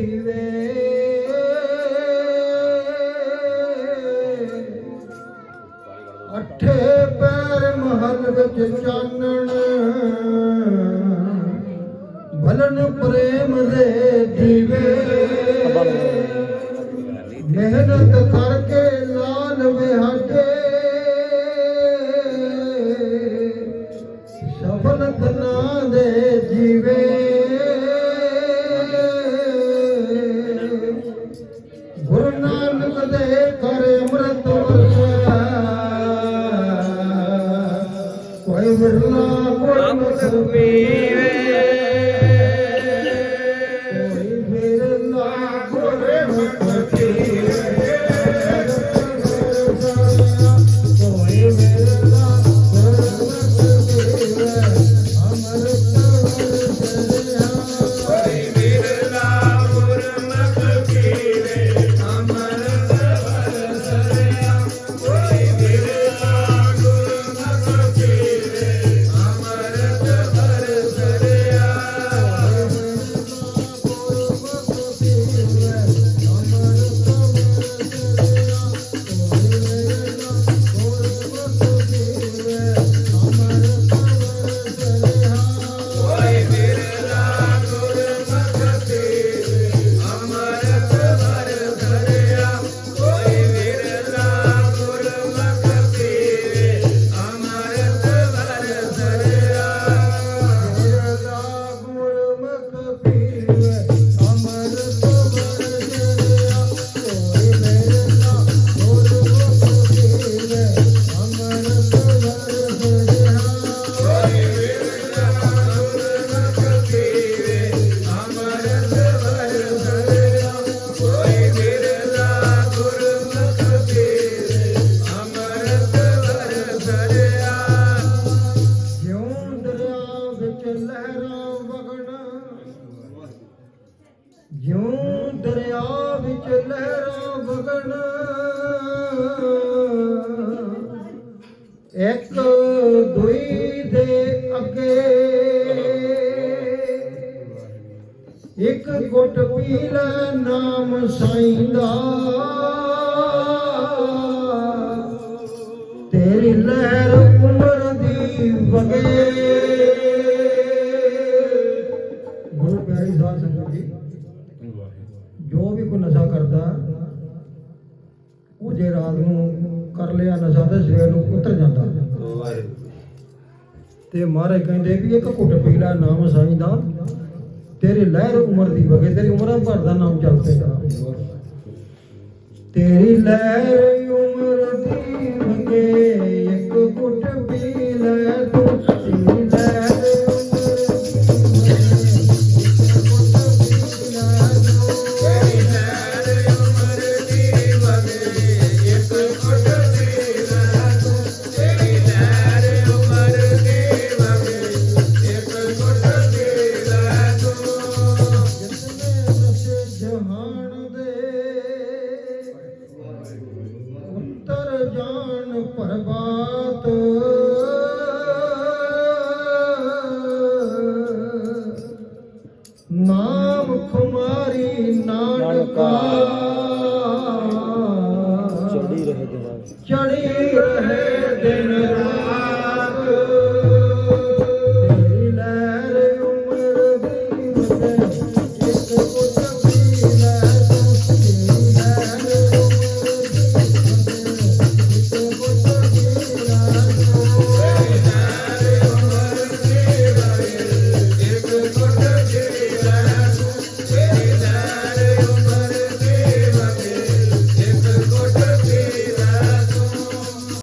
ਇਹਨੇ ਅੱਠੇ ਪੈਰ ਮਹਲ ਵਿੱਚ ਚਾਨਣ। ਭਲਨ ਪ੍ਰੇਮ ਦੇ ਦੀਵੇ। ਮਿਹਨਤ ਕਰਕੇ Hazla cuando se vive. ਲਹਿਰਾਂ ਵਗਣਾ ਜਿਉਂ ਦਰਿਆ ਵਿੱਚ ਲਹਿਰਾਂ ਵਗਣਾ, ਇੱਕ ਦੁਈ ਦੇ ਅੱਗੇ, ਇੱਕ ਗੁੱਟ ਪੀ ਲੈ ਨਾਮ ਸਾਈਂ ਦਾ ਤੇਰੀ ਲਹਿਰ ਜੇ ਰਾਤ ਨੂੰ ਕਰ ਲਿਆ, ਨਸ਼ਾ ਤੇ ਸਵੇਰ ਨੂੰ ਉਤਰ ਜਾਂਦਾ। ਤੇ ਮਹਾਰਾਜ ਕਹਿੰਦੇ ਵੀ ਇੱਕ ਘੁੱਟ ਪੀ ਲੈ, ਨਾਮ ਸਾਈਂ ਦਾ। ਤੇਰੀ ਲਹਿਰ ਉਮਰ ਦੀ ਵਗੇ, ਤੇਰੀ ਉਮਰਾਂ ਭਰ ਦਾ ਨਾਮ ਚੱਲ ਪਏਗਾ ਤੇਰੀ ਲਹਿਰ ਜਾਣ ਪਰਬਾਤ। ਨਾਮ ਖੁਮਾਰੀ ਨਾਨਕਾ। ਚੜੀ ਰਹਿ ਜਵਾਨ ਚੜੀ